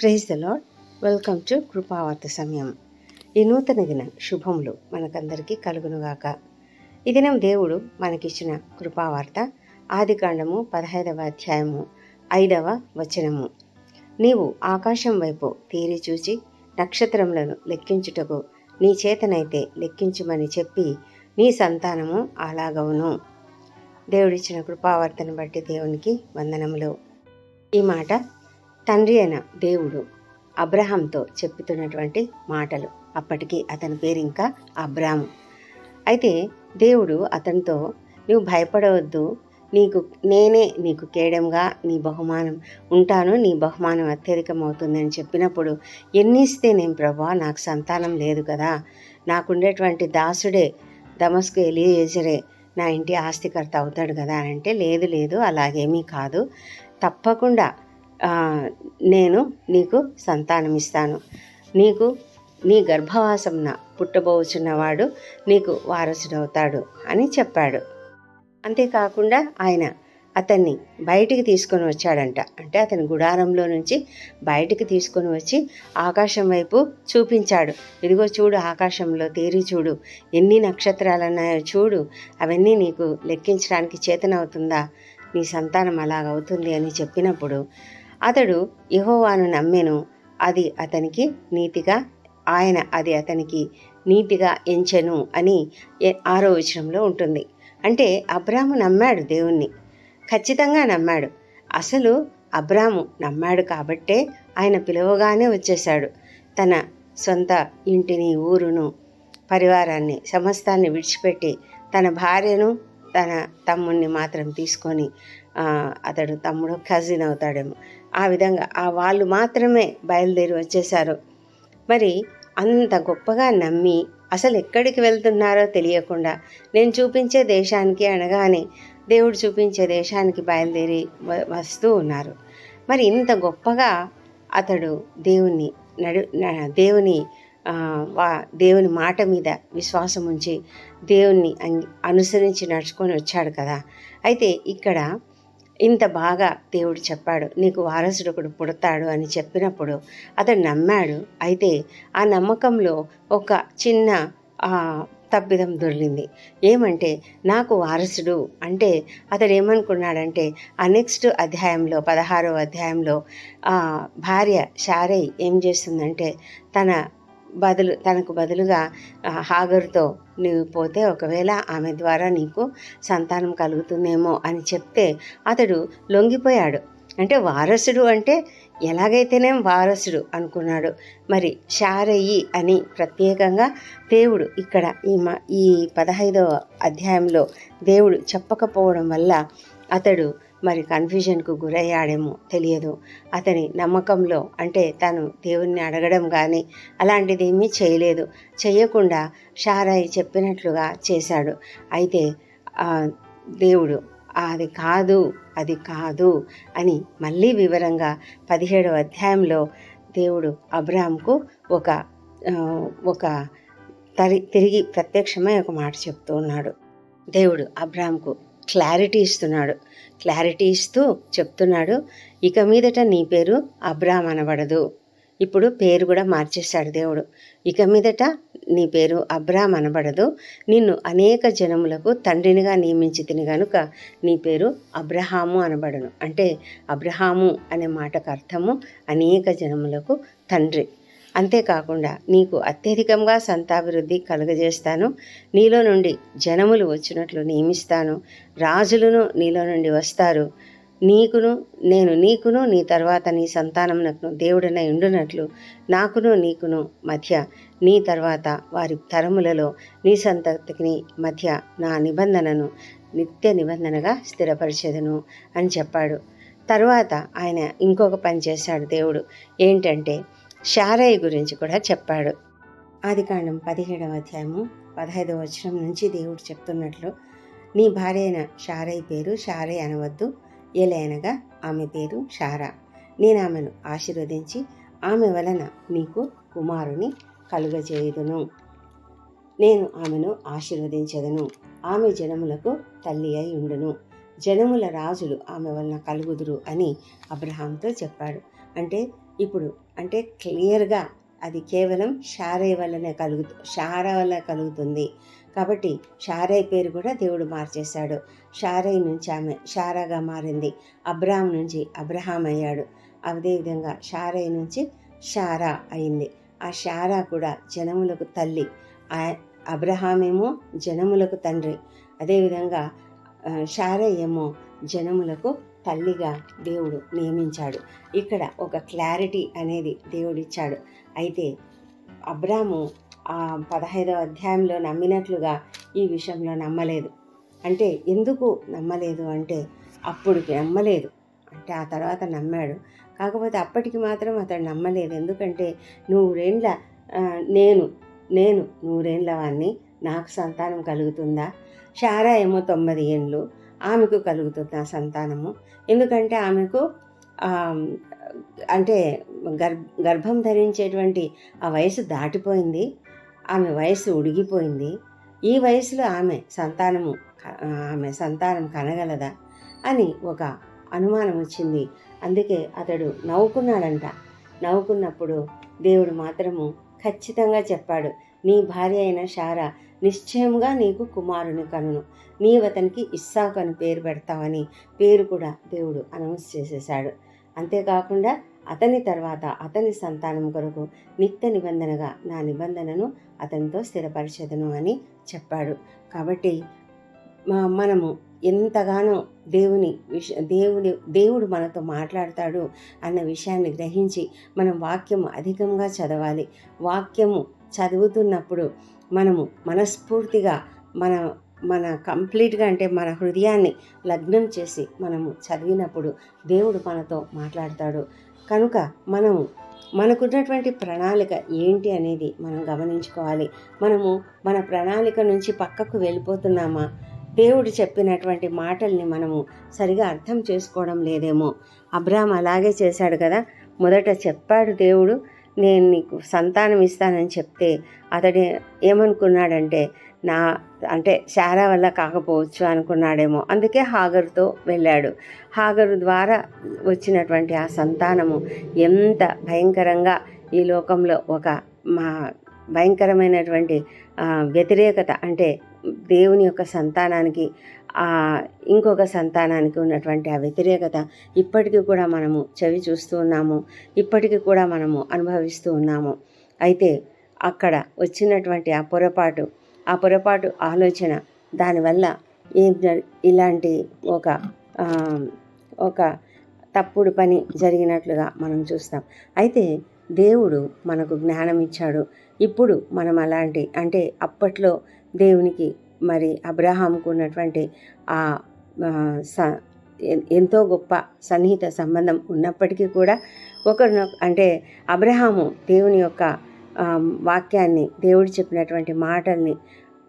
Praise the lord welcome to Krupavartha సమయం ఈ నూతన దిన శుభములు మనకందరికీ కలుగునుగాక. ఈ దినం దేవుడు మనకిచ్చిన కృపావార్త ఆది కాండము పదహైదవ అధ్యాయము ఐదవ వచనము. నీవు ఆకాశం వైపు తీరి చూచి నక్షత్రములను లెక్కించుటకు నీ చేతనైతే లెక్కించుమని చెప్పి నీ సంతానము అలాగవును దేవుడిచ్చిన కృపావార్తను బట్టి దేవునికి వందనములు. ఈ మాట తండ్రి అయిన దేవుడు అబ్రహాంతో చెప్పుతున్నటువంటి మాటలు. అప్పటికి అతని పేరు ఇంకా అబ్రాము అయితే దేవుడు అతనితో నువ్వు భయపడవద్దు. నీకు నేనే నీకు కేడంగా నీ బహుమానం ఉంటాను. నీ బహుమానం అత్యధికమవుతుందని చెప్పినప్పుడు ఎన్ని ఇస్తే నేను ప్రభా నాకు సంతానం లేదు కదా. నాకుండేటువంటి దాసుడే దమస్కు ఎలియేజరే నా ఇంటి ఆస్తికర్త అవుతాడు కదా. అని అంటే లేదు లేదు అలాగేమీ కాదు. తప్పకుండా నేను నీకు సంతానం ఇస్తాను నీకు నీ గర్భవాసంన పుట్టబోచున్నవాడు నీకు వారసుడవుతాడు అని చెప్పాడు. అంతేకాకుండా ఆయన అతన్ని బయటికి తీసుకొని వచ్చాడంట. అంటే అతని గుడారంలో నుంచి బయటికి తీసుకొని వచ్చి ఆకాశం వైపు చూపించాడు. ఇదిగో చూడు ఆకాశంలో తేరి చూడు. ఎన్ని నక్షత్రాలు ఉన్నాయో చూడు. అవన్నీ నీకు లెక్కించడానికి చేతనవుతుందా? నీ సంతానం అలాగవుతుంది అని చెప్పినప్పుడు అతడు యహోవాను నమ్మెను. అది అతనికి నీతిగా ఆయన అది అతనికి నీతిగా ఎంచెను అని ఆరో వచనంలో ఉంటుంది. అంటే అబ్రాము నమ్మాడు దేవుణ్ణి. ఖచ్చితంగా నమ్మాడు. అసలు అబ్రాము నమ్మాడు కాబట్టే ఆయన పిలవగానే వచ్చేశాడు. తన సొంత ఇంటిని ఊరును పరివారాన్ని సమస్తాన్ని విడిచిపెట్టి తన భార్యను తన తమ్ముణ్ణి మాత్రం తీసుకొని అతడు తమ్ముడు కజిన్ అవుతాడేమో. ఆ విధంగా ఆ వాళ్ళు మాత్రమే బయలుదేరి వచ్చేశారు. మరి అంత గొప్పగా నమ్మి అసలు ఎక్కడికి వెళ్తున్నారో తెలియకుండా నేను చూపించే దేశానికి అనగానే దేవుడు చూపించే దేశానికి బయలుదేరి వ- వస్తూ ఉన్నారు. మరి ఇంత గొప్పగా అతడు దేవుణ్ణి నడు న- దేవుని వా దేవుని మాట మీద విశ్వాసం ఉంచి దేవుణ్ణి అనుసరించి నడుచుకొని వచ్చాడు కదా. అయితే ఇక్కడ ఇంత బాగా దేవుడు చెప్పాడు నీకు వారసుడు ఒకడు పుడతాడు అని చెప్పినప్పుడు అతడు నమ్మాడు. అయితే ఆ నమ్మకంలో ఒక చిన్న తప్పిదం దొరికింది. ఏమంటే నాకు వారసుడు అంటే అతడు ఏమనుకున్నాడంటే ఆ నెక్స్ట్ అధ్యాయంలో పదహారో అధ్యాయంలో ఆ, భార్య షారై ఏం చేస్తుందంటే తన బదులు తనకు బదులుగా హాగరుతో నీవు పోతే ఒకవేళ ఆమె ద్వారా నీకు సంతానం కలుగుతుందేమో అని చెప్తే అతడు లొంగిపోయాడు. అంటే వారసుడు అంటే ఎలాగైతేనేం వారసుడు అనుకున్నాడు. మరి షారయ్యి అని ప్రత్యేకంగా దేవుడు ఇక్కడ ఈ మ ఈ పదహైదవ అధ్యాయంలో దేవుడు చెప్పకపోవడం వల్ల అతడు మరి కన్ఫ్యూజన్కు గురయ్యాడేమో తెలియదు. అతని నమ్మకంలో అంటే తను దేవుణ్ణి అడగడం కానీ అలాంటిది ఏమీ చేయలేదు. చేయకుండా షారాయి చెప్పినట్లుగా చేశాడు. అయితే దేవుడు అది కాదు అది కాదు అని మళ్ళీ వివరంగా పదిహేడవ అధ్యాయంలో దేవుడు అబ్రామ్కు ఒక ఒక తరి తిరిగి ప్రత్యక్షమై ఒక మాట చెప్తూ ఉన్నాడు. దేవుడు అబ్రాహాంకు క్లారిటీ ఇస్తున్నాడు. క్లారిటీ ఇస్తూ చెప్తున్నాడు ఇక మీదట నీ పేరు అబ్రామ్ అనబడదు. ఇప్పుడు పేరు కూడా మార్చేశాడు దేవుడు. ఇక మీదట నీ పేరు అబ్రామ్ అనబడదు. నిన్ను అనేక జనములకు తండ్రినిగా నియమించి తిని గనుక నీ పేరు అబ్రహాము అనబడను. అంటే అబ్రహాము అనే మాటకు అర్థము అనేక జనములకు తండ్రి. అంతేకాకుండా నీకు అత్యధికంగా సంతాభివృద్ధి కలుగజేస్తాను. నీలో నుండి జనములు వచ్చినట్లు నియమిస్తాను. రాజులను నీలో నుండి వస్తారు. నీకును నేను నీకును నీ తర్వాత నీ సంతానమునకును దేవుడనై ఉండునట్లు నాకును నీకును మధ్య నీ తర్వాత వారి తరములలో నీ సంతతికి మధ్య నా నిబంధనను నిత్య నిబంధనగా స్థిరపరిచేదను అని చెప్పాడు. తర్వాత ఆయన ఇంకొక పని చేశాడు దేవుడు. ఏంటంటే షారయ్య గురించి కూడా చెప్పాడు. ఆదికాండం పదిహేడవ అధ్యాయము పదహైదవ వచనం నుంచి దేవుడు చెప్తున్నట్లు నీ భార్య అయిన షారయ్య పేరు షారయ్య అనవద్దు ఎలయనగా ఆమె పేరు షారా. నేను ఆమెను ఆశీర్వదించి ఆమె వలన నీకు కుమారుని కలుగజేయుదును. నేను ఆమెను ఆశీర్వదించదను ఆమె జనములకు తల్లి అయి ఉండును. జనముల రాజులు ఆమె వలన కలుగుదురు అని అబ్రహాంతో చెప్పాడు. అంటే ఇప్పుడు అంటే క్లియర్గా అది కేవలం షారై వల్లనే కలుగుతు షారా వల్ల కలుగుతుంది. కాబట్టి షారై పేరు కూడా దేవుడు మార్చేశాడు. షారై నుంచి ఆమె షారాగా మారింది. అబ్రాహం నుంచి అబ్రహాం అయ్యాడు. అదేవిధంగా షారై నుంచి షారా అయింది. ఆ షారా కూడా జనములకు తల్లి. ఆ అబ్రహామేమో జనములకు తండ్రి. అదేవిధంగా షారై ఏమో జనములకు తల్లిగా దేవుడు నియమించాడు. ఇక్కడ ఒక క్లారిటీ అనేది దేవుడిచ్చాడు. అయితే అబ్రాము ఆ పదహైదవ అధ్యాయంలో నమ్మినట్లుగా ఈ విషయంలో నమ్మలేదు. అంటే ఎందుకు నమ్మలేదు అంటే అప్పుడుకి నమ్మలేదు. అంటే ఆ తర్వాత నమ్మాడు. కాకపోతే అప్పటికి మాత్రం అతడు నమ్మలేదు. ఎందుకంటే నూరేండ్ల నేను నేను నూరేండ్ల వాడిని నాకు సంతానం కలుగుతుందా? షారా ఏమో తొమ్మిది ఏండ్లు ఆమెకు కలుగుతుందా సంతానము? ఎందుకంటే ఆమెకు అంటే గర్భ గర్భం ధరించేటువంటి ఆ వయసు దాటిపోయింది. ఆమె వయసు ఉడిగిపోయింది. ఈ వయసులో ఆమె సంతానము ఆమె సంతానం కనగలదా అని ఒక అనుమానం వచ్చింది. అందుకే అతడు నవ్వుకున్నాడంట. నవ్వుకున్నప్పుడు దేవుడు మాత్రము ఖచ్చితంగా చెప్పాడు నీ భార్య అయిన షారా నిశ్చయముగా నీకు కుమారుని కనును. నీవతనికి ఇస్సాకు అని పేరు పెడతావని పేరు కూడా దేవుడు అనౌన్స్ చేసేశాడు. అంతేకాకుండా అతని తర్వాత అతని సంతానం కొరకు నిత్య నిబంధనగా నా నిబంధనను అతనితో స్థిరపరిచెదను అని చెప్పాడు. కాబట్టి మనము ఎంతగానో దేవుని విష దేవుని దేవుడు మనతో మాట్లాడతాడు అన్న విషయాన్ని గ్రహించి మనం వాక్యము అధికంగా చదవాలి. వాక్యము చదువుతున్నప్పుడు మనము మనస్ఫూర్తిగా మన మన కంప్లీట్గా అంటే మన హృదయాన్ని లగ్నం చేసి మనము చదివినప్పుడు దేవుడు మనతో మాట్లాడతాడు. కనుక మనము మనకున్నటువంటి ప్రణాళిక ఏంటి అనేది మనం గమనించుకోవాలి. మనము మన ప్రణాళిక నుంచి పక్కకు వెళ్ళిపోతున్నామా? దేవుడు చెప్పినటువంటి మాటల్ని మనము సరిగా అర్థం చేసుకోవడం లేదేమో. అబ్రాహం అలాగే చేశాడు కదా? మొదట చెప్పాడు దేవుడు నేను నీకు సంతానం ఇస్తానని చెప్తే అతడు ఏమనుకున్నాడంటే నా అంటే శారా వల్ల కాకపోవచ్చు అనుకున్నాడేమో. అందుకే హాగరుతో వెళ్ళాడు. హాగరు ద్వారా వచ్చినటువంటి ఆ సంతానము ఎంత భయంకరంగా ఈ లోకంలో ఒక మా భయంకరమైనటువంటి వ్యతిరేకత అంటే దేవుని యొక్క సంతానానికి ఇంకొక సంతానానికి ఉన్నటువంటి ఆ వ్యతిరేకత ఇప్పటికీ కూడా మనము చవి చూస్తూ ఉన్నాము. ఇప్పటికీ కూడా మనము అనుభవిస్తూ ఉన్నాము. అయితే అక్కడ వచ్చినటువంటి ఆ పొరపాటు ఆ పొరపాటు ఆలోచన దానివల్ల ఏం ఇలాంటి ఒక ఒక తప్పుడు పని జరిగినట్లుగా మనం చూస్తాం. అయితే దేవుడు మనకు జ్ఞానం ఇచ్చాడు ఇప్పుడు మనం అలాంటి అంటే అప్పట్లో దేవునికి మరి అబ్రహాంకు ఉన్నటువంటి ఆ స ఎంతో గొప్ప సన్నిహిత సంబంధం ఉన్నప్పటికీ కూడా ఒకరినొ అంటే అబ్రహాము దేవుని యొక్క వాక్యాన్ని దేవుడు చెప్పినటువంటి మాటల్ని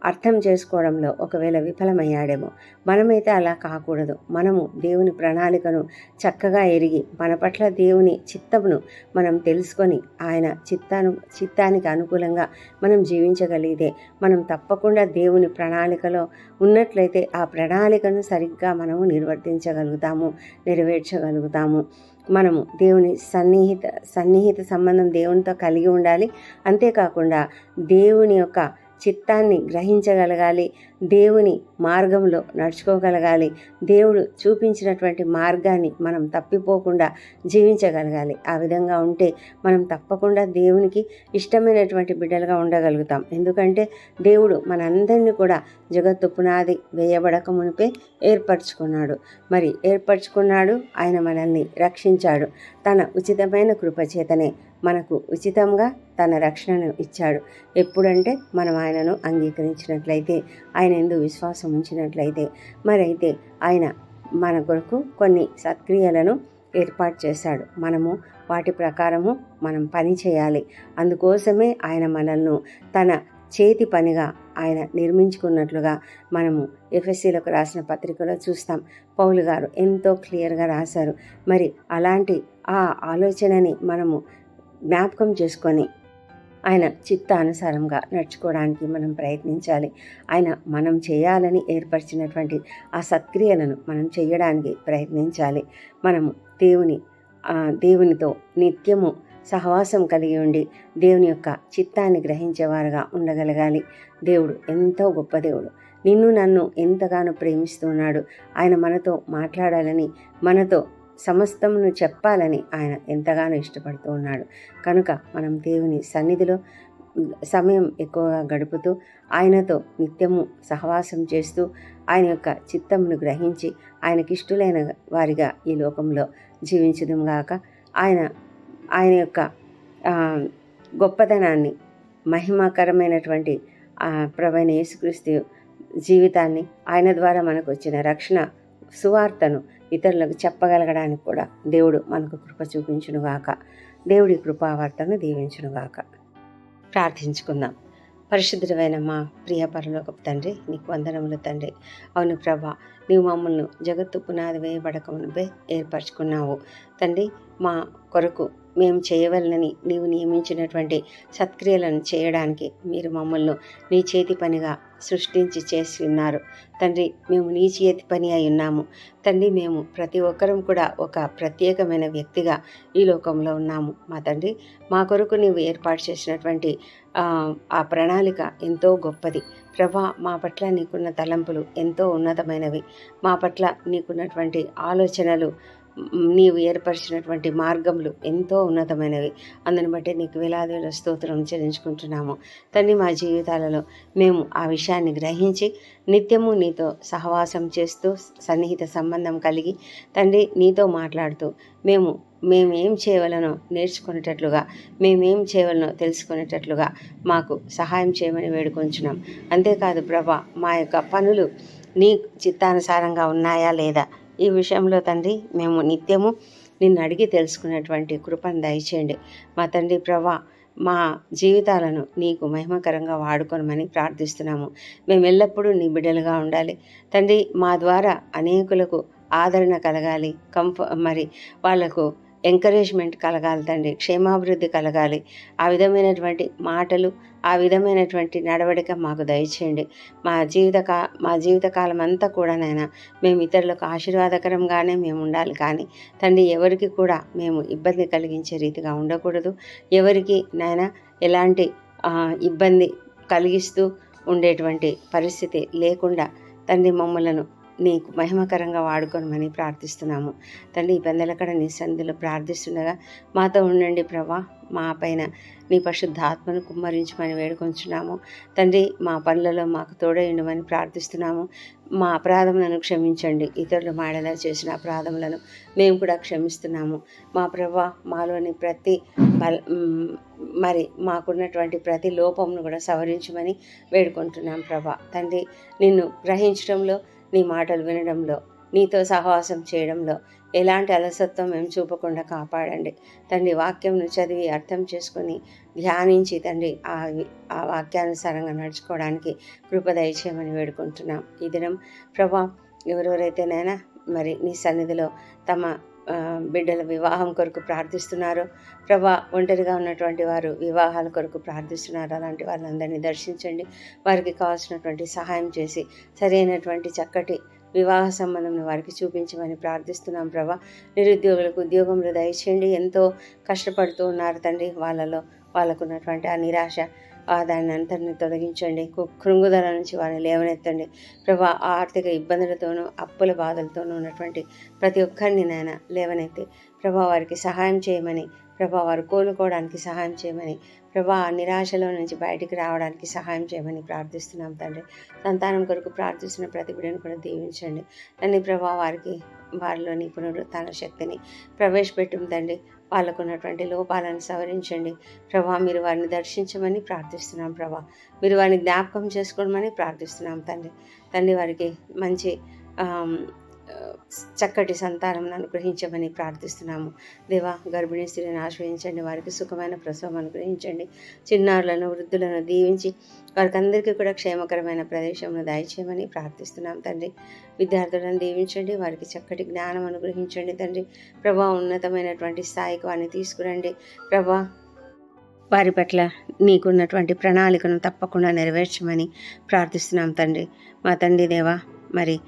అర్థం చేసుకోవడంలో ఒకవేళ విఫలమయ్యాడేమో. మనమైతే అలా కాకూడదు. మనము దేవుని ప్రణాళికను చక్కగా ఎరిగి మన పట్ల దేవుని చిత్తమును మనం తెలుసుకొని ఆయన చిత్తాను చిత్తానికి అనుకూలంగా మనం జీవించగలిగితే మనం తప్పకుండా దేవుని ప్రణాళికలో ఉన్నట్లయితే ఆ ప్రణాళికను సరిగ్గా మనము నిర్వర్తించగలుగుతాము నెరవేర్చగలుగుతాము. మనము దేవుని సన్నిహిత సన్నిహిత సంబంధం దేవునితో కలిగి ఉండాలి. అంతేకాకుండా దేవుని యొక్క చిత్తాన్ని గ్రహించగలగాలి. దేవుని మార్గంలో నడుచుకోగలగాలి. దేవుడు చూపించినటువంటి మార్గాన్ని మనం తప్పిపోకుండా జీవించగలగాలి. ఆ విధంగా ఉంటే మనం తప్పకుండా దేవునికి ఇష్టమైనటువంటి బిడ్డలుగా ఉండగలుగుతాం. ఎందుకంటే దేవుడు మనందరినీ కూడా జగత్తు పునాది వేయబడక మునిపే ఏర్పరచుకున్నాడు. మరి ఏర్పరచుకున్నాడు. ఆయన మనల్ని రక్షించాడు. తన ఉచితమైన కృపచేతనే మనకు ఉచితంగా తన రక్షణను ఇచ్చాడు. ఎప్పుడంటే మనం ఆయనను అంగీకరించినట్లయితే ఆయన ఎందు విశ్వాసం ఉంచినట్లయితే మరైతే ఆయన మన కొరకు కొన్ని సత్క్రియలను ఏర్పాటు చేశాడు. మనము వాటి ప్రకారము మనం పని చేయాలి. అందుకోసమే ఆయన మనల్ని తన చేతి పనిగా ఆయన నిర్మించుకున్నట్లుగా మనము ఎఫ్ఎస్సీలకు రాసిన పత్రికలో చూస్తాం. పౌలు గారు ఎంతో క్లియర్గా రాశారు. మరి అలాంటి ఆ ఆలోచనని మనము జ్ఞాపకం చేసుకొని ఆయన చిత్తానుసారంగా నడుచుకోవడానికి మనం ప్రయత్నించాలి. ఆయన మనం చేయాలని ఏర్పరిచినటువంటి ఆ సత్క్రియలను మనం చేయడానికి ప్రయత్నించాలి. మనము దేవుని దేవునితో నిత్యము సహవాసం కలిగి ఉండి దేవుని యొక్క చిత్తాన్ని గ్రహించేవారుగా ఉండగలగాలి. దేవుడు ఎంతో గొప్ప దేవుడు. నిన్ను నన్ను ఎంతగానో ప్రేమిస్తున్నాడు ఆయన మనతో మాట్లాడాలని మనతో సమస్తమును చెప్పాలని ఆయన ఎంతగానో ఇష్టపడుతూ ఉన్నాడు. కనుక మనం దేవుని సన్నిధిలో సమయం ఎక్కువగా గడుపుతూ ఆయనతో నిత్యము సహవాసం చేస్తూ ఆయన యొక్క చిత్తమును గ్రహించి ఆయనకిష్టులైన వారిగా ఈ లోకంలో జీవించడం గాక ఆయన ఆయన యొక్క గొప్పతనాన్ని మహిమాకరమైనటువంటి ఆ యేసుక్రీస్తు జీవితాన్ని ఆయన ద్వారా మనకు వచ్చిన రక్షణ సువార్తను ఇతరులకు చెప్పగలగడానికి కూడా దేవుడు మనకు కృప చూపించునుగాక. దేవుడి కృపావార్తను దీవించునుగాక. ప్రార్థించుకుందాం. పరిశుద్ధమైన మా ప్రియ పరలోకపు తండ్రి నీకు వందనములు తండ్రి. అవును ప్రభా నీవు మమ్మల్ని జగత్తు పునాది వేయబడకమునిపై ఏర్పరచుకున్నావు. తండ్రి మా కొరకు మేము చేయవలనని నీవు నియమించినటువంటి సత్క్రియలను చేయడానికి మీరు మమ్మల్ని నీ చేతి పనిగా సృష్టించి చేసి ఉన్నారు. తండ్రి మేము నీ చేతి పని అయి ఉన్నాము. తండ్రి మేము ప్రతి ఒక్కరం కూడా ఒక ప్రత్యేకమైన వ్యక్తిగా ఈ లోకంలో ఉన్నాము. మా తండ్రి మా కొరకు నీవు ఏర్పాటు చేసినటువంటి ఆ, ప్రణాళిక ఎంతో గొప్పది. ప్రభా మా పట్ల నీకున్న తలంపులు ఎంతో ఉన్నతమైనవి. మా పట్ల నీకున్నటువంటి ఆలోచనలు నీవు ఏర్పరిచినటువంటి మార్గములు ఎంతో ఉన్నతమైనవి. అందుని బట్టి నీకు వేలాది వేల స్తోత్రం చెల్లించుకుంటున్నాము. తండ్రి మా జీవితాలలో మేము ఆ విషయాన్ని గ్రహించి నిత్యము నీతో సహవాసం చేస్తూ సన్నిహిత సంబంధం కలిగి తండ్రి నీతో మాట్లాడుతూ మేము మేము ఏం చేయవలనో నేర్చుకునేటట్లుగా మేమేం చేయవలనో తెలుసుకునేటట్లుగా మాకు సహాయం చేయమని వేడుకొంచున్నాం. అంతేకాదు ప్రభా మా యొక్క పనులు నీ చిత్తానుసారంగా ఉన్నాయా లేదా? ఈ విషయంలో తండ్రి మేము నిత్యము నిన్ను అడిగి తెలుసుకునేటువంటి కృపను దయచేయండి. మా తండ్రి ప్రభా మా జీవితాలను నీకు మహిమకరంగా వాడుకోనమని ప్రార్థిస్తున్నాము. మేము ఎల్లప్పుడూ నీ బిడ్డలుగా ఉండాలి. తండ్రి మా ద్వారా అనేకులకు ఆదరణ కలగాలి. కంఫ మరి వాళ్ళకు ఎంకరేజ్మెంట్ కలగాలి తండ్రి క్షేమాభివృద్ధి కలగాలి. ఆ విధమైనటువంటి మాటలు ఆ విధమైనటువంటి నడవడిక మాకు దయచేయండి. మా జీవిత కా మా జీవితకాలం అంతా కూడా నైనా మేము ఇతరులకు ఆశీర్వాదకరంగానే మేము ఉండాలి కానీ తండ్రి ఎవరికి కూడా మేము ఇబ్బంది కలిగించే రీతిగా ఉండకూడదు. ఎవరికి నాయన ఎలాంటి ఇబ్బంది కలిగిస్తూ ఉండేటువంటి పరిస్థితి లేకుండా తండ్రి మమ్మలను నీకు మహిమకరంగా వాడుకోనమని ప్రార్థిస్తున్నాము. తండ్రి ఈ పెందలకడ నీ సన్నిధిలో ప్రార్థిస్తుండగా మాతో ఉండండి ప్రభా. మా పైన నీ పరిశుద్ధాత్మను కుమ్మరించమని వేడుకొంచున్నాము. తండ్రి మా పనులలో మాకు తోడైండమని ప్రార్థిస్తున్నాము. మా అపరాధములను క్షమించండి. ఇతరులు మాడేలా చేసిన అపరాధములను మేము కూడా క్షమిస్తున్నాము. మా ప్రభా మాలోని ప్రతి బల మరి మాకున్నటువంటి ప్రతి లోపమును కూడా సవరించమని వేడుకుంటున్నాం ప్రభా. తండ్రి నిన్ను గ్రహించడంలో నీ మాటలు వినడంలో నీతో సహవాసం చేయడంలో ఎలాంటి అలసత్వం మేము చూపకుండా కాపాడండి. తండ్రి వాక్యంను చదివి అర్థం చేసుకొని ధ్యానించి తండ్రి ఆ ఆ వాక్యానుసారంగా నడుచుకోవడానికి కృప దయచేయమని వేడుకుంటున్నాం. ఈ దినం ప్రభా ఎవరెవరైతేనైనా మరి నీ సన్నిధిలో తమ బిడ్డల వివాహం కొరకు ప్రార్థిస్తున్నారు. ప్రభా ఒంటరిగా ఉన్నటువంటి వారు వివాహాల కొరకు ప్రార్థిస్తున్నారు. అలాంటి వాళ్ళందరినీ దర్శించండి. వారికి కావాల్సినటువంటి సహాయం చేసి సరైనటువంటి చక్కటి వివాహ సంబంధం వారికి చూపించమని ప్రార్థిస్తున్నాం ప్రభా. నిరుద్యోగులకు ఉద్యోగంలో దయచేయండి. ఎంతో కష్టపడుతూ ఉన్నారు తండ్రి. వాళ్ళలో వాళ్ళకున్నటువంటి ఆ నిరాశ ఆ దాన్ని అంతటిని తొలగించండి. కృంగుదల నుంచి వారిని లేవనెత్తండి. ప్రభా ఆర్థిక ఇబ్బందులతోనూ అప్పుల బాధలతోనూ ఉన్నటువంటి ప్రతి ఒక్కరిని నాయన లేవనెత్తి ప్రభా వారికి సహాయం చేయమని ప్రభా వారు కోలుకోవడానికి సహాయం చేయమని ప్రభా నిరాశలో నుంచి బయటికి రావడానికి సహాయం చేయమని ప్రార్థిస్తున్నాం తండ్రి. సంతానం కొరకు ప్రార్థిస్తున్న ప్రతి బిడ్డను కూడా దీవించండి. తండ్రి ప్రభా వారికి వారిలోని పునరుత్న శక్తిని ప్రవేశపెట్టం వాళ్ళకున్నటువంటి లోపాలను సవరించండి. ప్రభా మీరు వారిని దర్శించమని ప్రార్థిస్తున్నాం ప్రభా. మీరు వారిని జ్ఞాపకం చేసుకోవడమని ప్రార్థిస్తున్నాం తండ్రి. తండ్రి వారికి మంచి చక్కటి సంతానం అనుగ్రహించమని ప్రార్థిస్తున్నాము. దేవా గర్భిణీ స్త్రీని ఆశ్రయించండి వారికి సుఖమైన ప్రసవం అనుగ్రహించండి. చిన్నారులను వృద్ధులను దీవించి వారికి అందరికీ కూడా క్షేమకరమైన ప్రదేశంలో దయచేయమని ప్రార్థిస్తున్నాం తండ్రి. విద్యార్థులను దీవించండి వారికి చక్కటి జ్ఞానం అనుగ్రహించండి తండ్రి. ప్రభా ఉన్నతమైనటువంటి స్థాయికి వారిని తీసుకురండి. ప్రభా వారి పట్ల నీకున్నటువంటి ప్రణాళికను తప్పకుండా నెరవేర్చమని ప్రార్థిస్తున్నాం తండ్రి. మా తండ్రి దేవా మరి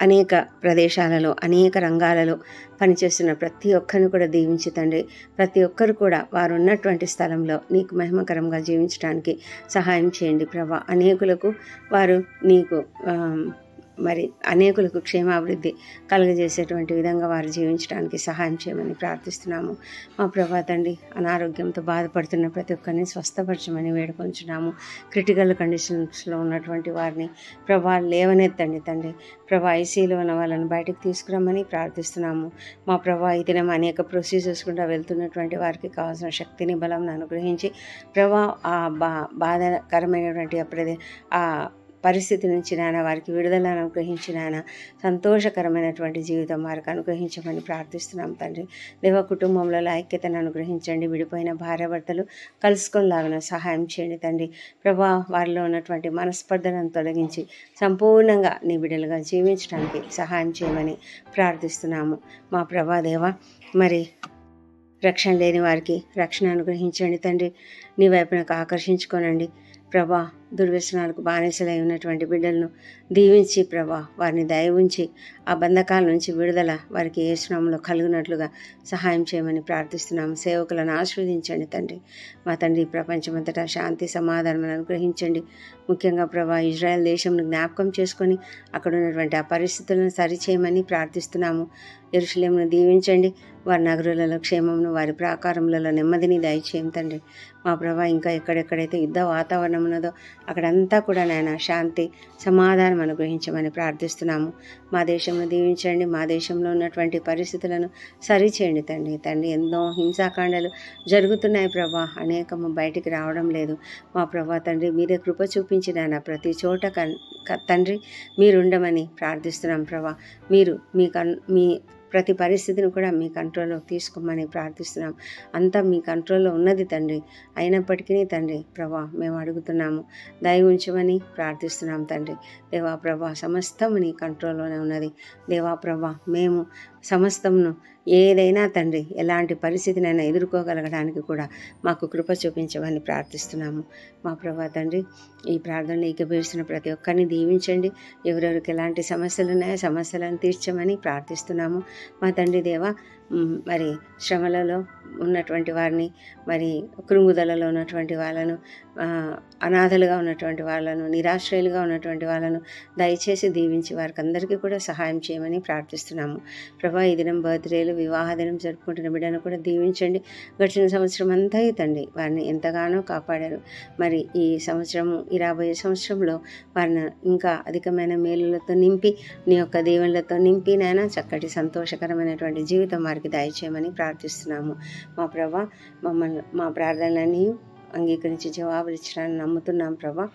అనేక ప్రదేశాలలో అనేక రంగాలలో పనిచేస్తున్న ప్రతి ఒక్కరిని కూడా దీవించి తండ్రి ప్రతి ఒక్కరు కూడా వారు ఉన్నటువంటి స్థలంలో నీకు మహిమకరంగా జీవించడానికి సహాయం చేయండి ప్రభా. అనేకులకు వారు నీకు మరి అనేకులకు క్షేమాభివృద్ధి కలుగజేసేటువంటి విధంగా వారు జీవించడానికి సహాయం చేయమని ప్రార్థిస్తున్నాము. మా ప్రభా తండ్రి అనారోగ్యంతో బాధపడుతున్న ప్రతి ఒక్కరిని స్వస్థపరచమని వేడుకొంచున్నాము. క్రిటికల్ కండిషన్స్లో ఉన్నటువంటి వారిని ప్రభా లేవనెత్తండి తండ్రి. ప్రభా ఐసీలో ఉన్న వాళ్ళని బయటకు తీసుకురమ్మని ప్రార్థిస్తున్నాము. మా ప్రభా ఈ దినం అనేక ప్రొసీజర్స్ కూడా వెళ్తున్నటువంటి వారికి కావాల్సిన శక్తిని బలం అనుగ్రహించి ప్రభా ఆ బా బాధాకరమైనటువంటి అప్పుడే ఆ పరిస్థితి నుంచి నాయన వారికి విడుదల అనుగ్రహించి నాయన సంతోషకరమైనటువంటి జీవితం వారికి అనుగ్రహించమని ప్రార్థిస్తున్నాం తండ్రి. దేవ కుటుంబంలో ఐక్యతను అనుగ్రహించండి. విడిపోయిన భార్యాభర్తలు కలుసుకొనిలాగిన సహాయం చేయండి తండ్రి. ప్రభా వారిలో ఉన్నటువంటి మనస్పర్ధలను తొలగించి సంపూర్ణంగా నీ బిడ్డలుగా జీవించడానికి సహాయం చేయమని ప్రార్థిస్తున్నాము. మా ప్రభా దేవ మరి రక్షణ లేని వారికి రక్షణ అనుగ్రహించండి తండ్రి. నీ వైపునకు ఆకర్షించుకోనండి. ప్రభా దుర్వ్యసనాలకు బానిసలై ఉన్నటువంటి బిడ్డలను దీవించి ప్రభా వారిని దయ ఉంచి ఆ బంధకాల నుంచి విడుదల వారికి ఏ శ్రమంలో కలిగినట్లుగా సహాయం చేయమని ప్రార్థిస్తున్నాము. సేవకులను ఆస్వాదించండి తండ్రి. మా తండ్రి ప్రపంచమంతటా శాంతి సమాధానం అనుగ్రహించండి. ముఖ్యంగా ప్రభా ఇజ్రాయెల్ దేశంను జ్ఞాపకం చేసుకొని అక్కడ ఉన్నటువంటి ఆ పరిస్థితులను సరిచేయమని ప్రార్థిస్తున్నాము. ఎరుషులేమును దీవించండి. వారి నగరులలో క్షేమమును వారి ప్రాకారములలో నెమ్మదిని దయచేయం తండ్రి. మా ప్రభా ఇంకా ఎక్కడెక్కడైతే యుద్ధ వాతావరణం ఉన్నదో అక్కడంతా కూడా నాయన శాంతి సమాధానం అనుగ్రహించమని ప్రార్థిస్తున్నాము. మా దేశంలో దీవించండి మా దేశంలో ఉన్నటువంటి పరిస్థితులను సరిచేయండి తండ్రి. తండ్రి ఎన్నో హింసాకాండాలు జరుగుతున్నాయి ప్రభా. అనేకము బయటికి రావడం లేదు. మా ప్రభా తండ్రి మీరే కృప చూపించిన ప్రతి చోట తండ్రి మీరుండమని ప్రార్థిస్తున్నాం ప్రభా. మీరు మీ కన్ మీ ప్రతి పరిస్థితిని కూడా మీ కంట్రోల్లో తీసుకోమని ప్రార్థిస్తున్నాం. అంతా మీ కంట్రోల్లో ఉన్నది తండ్రి. అయినప్పటికీ తండ్రి ప్రభా మేము అడుగుతున్నాము. దయ ఉంచమని ప్రార్థిస్తున్నాం తండ్రి. దేవా ప్రభా సమస్తం నీ కంట్రోల్లోనే ఉన్నది. దేవా ప్రభా మేము సమస్తమును ఏదైనా తండ్రి ఎలాంటి పరిస్థితినైనా ఎదుర్కోగలగడానికి కూడా మాకు కృప చూపించమని ప్రార్థిస్తున్నాము. మా ప్రభా తండ్రి ఈ ప్రార్థన ఏకీభవిస్తున్న ప్రతి ఒక్కరిని దీవించండి. ఎవరెవరికి ఎలాంటి సమస్యలు ఉన్నాయో సమస్యలను తీర్చమని ప్రార్థిస్తున్నాము. మా తండ్రి దేవ మరి శ్రమలలో ఉన్నటువంటి వారిని మరి కృంగుదలలో ఉన్నటువంటి వాళ్ళను అనాథలుగా ఉన్నటువంటి వాళ్ళను నిరాశ్రయులుగా ఉన్నటువంటి వాళ్ళను దయచేసి దీవించి వారికి అందరికీ కూడా సహాయం చేయమని ప్రార్థిస్తున్నాము. ప్రభా ఈ దినం బర్త్డేలు వివాహ దినం జరుపుకుంటున్న బిడ్డను కూడా దీవించండి. గడిచిన సంవత్సరం అంతా తండ్రి వారిని ఎంతగానో కాపాడారు. మరి ఈ సంవత్సరం ఈ రాబోయే సంవత్సరంలో వారిని ఇంకా అధికమైన మేలులతో నింపి నీ యొక్క దీవెనలతో నింపి నాయన చక్కటి సంతోషకరమైనటువంటి జీవితం వారికి దయచేయమని ప్రార్థిస్తున్నాము. మా ప్రభా మమ్మల్ని మా ప్రార్థనలన్నీ అంగీకరించి జవాబులు ఇచ్చడానికి నమ్ముతున్నాం ప్రభా.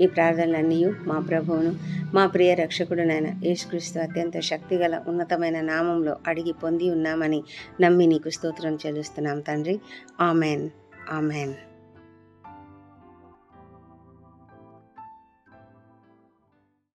ఈ ప్రార్థనలన్నీ మా ప్రభువును మా ప్రియ రక్షకుడునైన యేసుక్రీస్తు అత్యంత శక్తిగల ఉన్నతమైన నామంలో అడిగి పొంది ఉన్నామని నమ్మి నీకు స్తోత్రం చెల్లిస్తున్నాం తండ్రి. ఆమెన్. ఆమెన్.